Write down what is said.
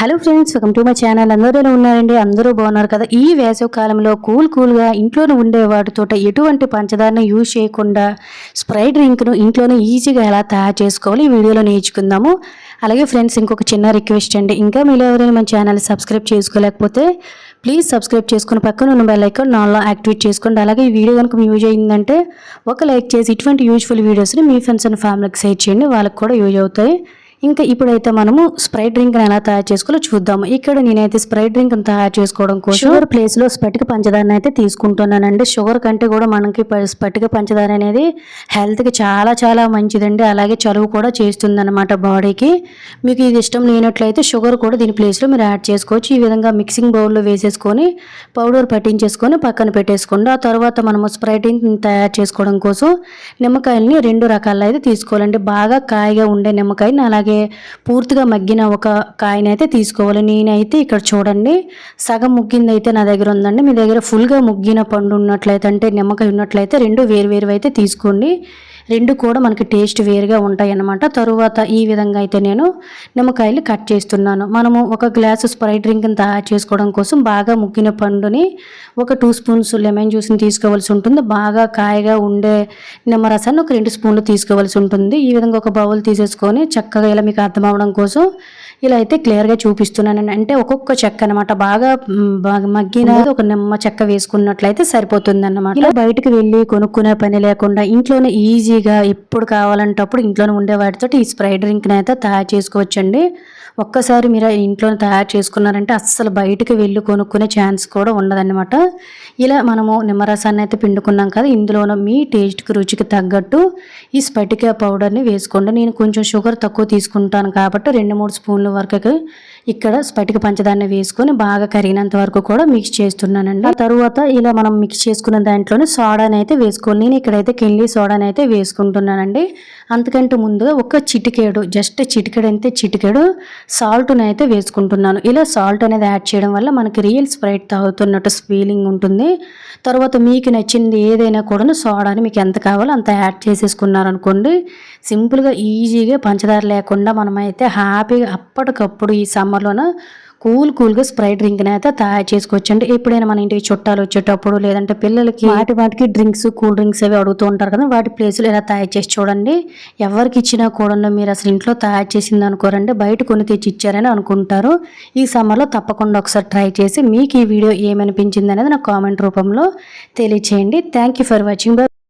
Hello friends welcome to my channel. అందరూ ఎలా ఉన్నారండి? అందరూ బాగున్నారు కదా? ఈ వేసవి కాలంలో కూల్ కూల్గా ఇంట్లోనే ఉండే వాటితో ఎటువంటి పంచదారను యూజ్ చేయకుండా స్ప్రై డ్రింక్ను ఇంట్లోనే ఈజీగా ఎలా తయారు చేసుకోవాలి ఈ వీడియోలో నేర్చుకుందాము. అలాగే ఫ్రెండ్స్ ఇంకొక చిన్న రిక్వెస్ట్ అండి. ఇంకా మీరు ఎవరైనా మన ఛానల్ సబ్స్క్రైబ్ చేసుకోలేకపోతే ప్లీజ్ సబ్స్క్రైబ్ చేసుకుని పక్కన ఉన్న బెల్ ఐకాన్ నాలో యాక్టివేట్ చేసుకోండి. అలాగే ఈ వీడియో కనుక యూజ్ అయిందంటే ఒక లైక్ చేసి ఇటువంటి యూజ్ఫుల్ వీడియోస్ని మీ ఫ్రెండ్స్ అండ్ ఫ్యామిలీకి షేర్ చేయండి. వాళ్ళకి కూడా యూజ్ అవుతాయి. ఇంకా ఇప్పుడైతే మనము స్ప్రైట్ డ్రింక్ ఎలా తయారు చేసుకోవాలో చూద్దాము. ఇక్కడ నేనైతే స్ప్రైట్ డ్రింక్ తయారు చేసుకోవడం కోసం షుగర్ ప్లేస్లో స్పటిక పంచదార అయితే తీసుకుంటున్నానండి షుగర్ కంటే కూడా మనకి స్పటిక పంచదార అనేది హెల్త్కి చాలా చాలా మంచిదండి. అలాగే చలువు కూడా చేస్తుంది అనమాట బాడీకి మీకు ఇది ఇష్టం లేనట్లయితే షుగర్ కూడా దీని ప్లేస్లో మీరు యాడ్ చేసుకోవచ్చు. ఈ విధంగా మిక్సింగ్ బౌల్లో వేసేసుకొని పౌడర్ పట్టించేసుకొని పక్కన పెట్టేసుకోండి. ఆ తర్వాత మనము స్ప్రైట్ డ్రింక్ తయారు చేసుకోవడం కోసం నిమ్మకాయల్ని రెండు రకాల అయితే తీసుకోవాలండి. బాగా కాయగా ఉండే నిమ్మకాయని అలాగే పూర్తిగా మగ్గిన ఒక కాయనైతే తీసుకోవాలి. నేనైతే ఇక్కడ చూడండి సగం ముగ్గిందైతే నా దగ్గర ఉందండి. మీ దగ్గర ఫుల్గా ముగ్గిన పండు ఉన్నట్లయితే అంటే నిమ్మకాయ ఉన్నట్లయితే రెండు వేరు వేరు అయితే తీసుకోండి. రెండు కూడా మనకి టేస్ట్ వేరుగా ఉంటాయి అన్నమాట తరువాత ఈ విధంగా అయితే నేను నిమ్మకాయలు కట్ చేస్తున్నాను. మనము ఒక గ్లాసు స్ప్రైట్ డ్రింక్ని తయారు చేసుకోవడం కోసం బాగా ముగ్గిన పండుని ఒక టూ స్పూన్స్ లెమన్ జ్యూస్ని తీసుకోవాల్సి ఉంటుంది. బాగా కాయగా ఉండే నిమ్మరసాన్ని ఒక రెండు స్పూన్లు తీసుకోవాల్సి ఉంటుంది. ఈ విధంగా ఒక బౌల్ తీసేసుకొని చక్కగా ఇలా మీకు అర్థం అవడం కోసం ఇలా అయితే క్లియర్గా చూపిస్తున్నానండి అంటే ఒక్కొక్క చెక్క అనమాట బాగా మగ్గిన ఒక నిమ్మ చెక్క వేసుకున్నట్లయితే సరిపోతుంది అన్నమాట ఇలా బయటకు వెళ్ళి కొనుక్కునే పని లేకుండా ఇంట్లోనే ఈజీగా ఎప్పుడు కావాలంటే అప్పుడు ఇంట్లోనే ఉండే వాటితో ఈ స్ప్రైడ్ డ్రింక్ని అయితే తయారు చేసుకోవచ్చండి. ఒక్కసారి మీరు ఇంట్లోనే తయారు చేసుకున్నారంటే అస్సలు బయటకు వెళ్ళి కొనుక్కునే ఛాన్స్ కూడా ఉండదన్నమాట. ఇలా మనము నిమ్మరసాన్ని అయితే పిండుకున్నాం కదా ఇందులోనూ మీ టేస్ట్కి రుచికి తగ్గట్టు ఈ స్పటిక పౌడర్ని వేసుకోండి. నేను కొంచెం షుగర్ తక్కువ తీసుకుంటాను కాబట్టి రెండు మూడు స్పూన్ల వరకు ఇక్కడ స్పటిక పంచదాన్ని వేసుకొని బాగా కరిగినంత వరకు కూడా మిక్స్ చేస్తున్నానండి. తర్వాత ఇలా మనం మిక్స్ చేసుకున్న దాంట్లోనే సోడాని అయితే వేసుకోవాలి నేను ఇక్కడైతే కిల్లి సోడాని అయితే వేసుకుంటున్నానండి. అంతకంటే ముందుగా ఒక చిటికేడు జస్ట్ చిటికేడు అయితే చిటికేడు సాల్ట్ని అయితే వేసుకుంటున్నాను. ఇలా సాల్ట్ అనేది యాడ్ చేయడం వల్ల మనకి రియల్ స్ప్రైట్ తాగుతున్నట్టు ఫీలింగ్ ఉంటుంది. తర్వాత మీకు నచ్చింది ఏదైనా కూడా సోడాని మీకు ఎంత కావాలో అంత యాడ్ చేసేసుకున్నారనుకోండి. సింపుల్గా ఈజీగా పంచదార లేకుండా మనమైతే హ్యాపీగా అప్పటికప్పుడు ఈ సమ్మర్లోన కూల్ కూల్గా స్ప్రైట్ డ్రింక్ని అయితే తయారు చేసుకోవచ్చండి. ఎప్పుడైనా మన ఇంటికి చుట్టాలు వచ్చేటప్పుడు లేదంటే పిల్లలకి వాటి వాటికి డ్రింక్స్ కూల్ డ్రింక్స్ అవి అడుగుతూ ఉంటారు కదా వాటి ప్లేస్లో ఇలా తయారు చేసి చూడండి. ఎవరికి ఇచ్చినా కూడా మీరు అసలు ఇంట్లో తయారు చేసింది అనుకోరండి బయట కొని తెచ్చి ఇచ్చారని అనుకుంటారు. ఈ సమ్మర్లో తప్పకుండా ఒకసారి ట్రై చేసి మీకు ఈ వీడియో ఏమనిపించింది అనేది నాకు కామెంట్ రూపంలో తెలియచేయండి. Thank you for watching